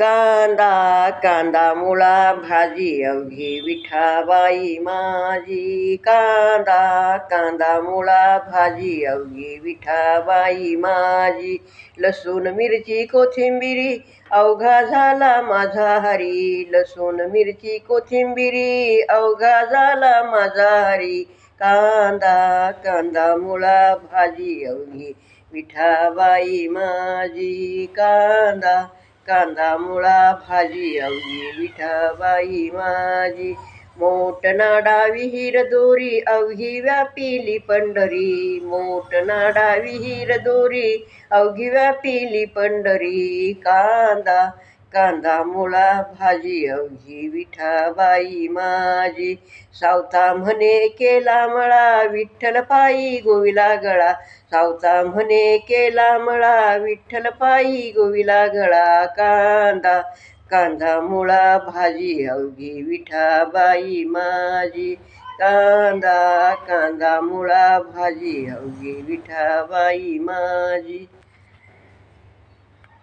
कांदा कांदा मुळा भाजी अवघी विठाबाई माझी. कांदा कांदा मुळा भाजी अवघी विठाबाई माझी. लसूण मिरची कोथिंबिरी अवघा झाला माझा हरी. लसूण मिरची कोथिंबिरी अवघा झाला माझा हरी. कांदा कांदा मुळा भाजी अवघी विठाबाई माझी. कांदा कांदा मुळा भाजी अवघी विठाबाई माझी. मोट नाडा विहीर दोरी अवघी व्यापिली पंढरी. मोट नाडा विहीर दोरी अवघी व्यापिली पंढरी. कांदा कांदा मुळा भाजी अवघी विठाबाई माझी सावता म्हणे केला मळा विठ्ठल पायी गोविला गळा. सावता म्हणे केला मळा विठ्ठल पायी गोविला गळा. कांदा कांदा मुळा भाजी अवघी विठाबाई माझी कांदा कांदा मुळा भाजी अवघी विठाबाई माझी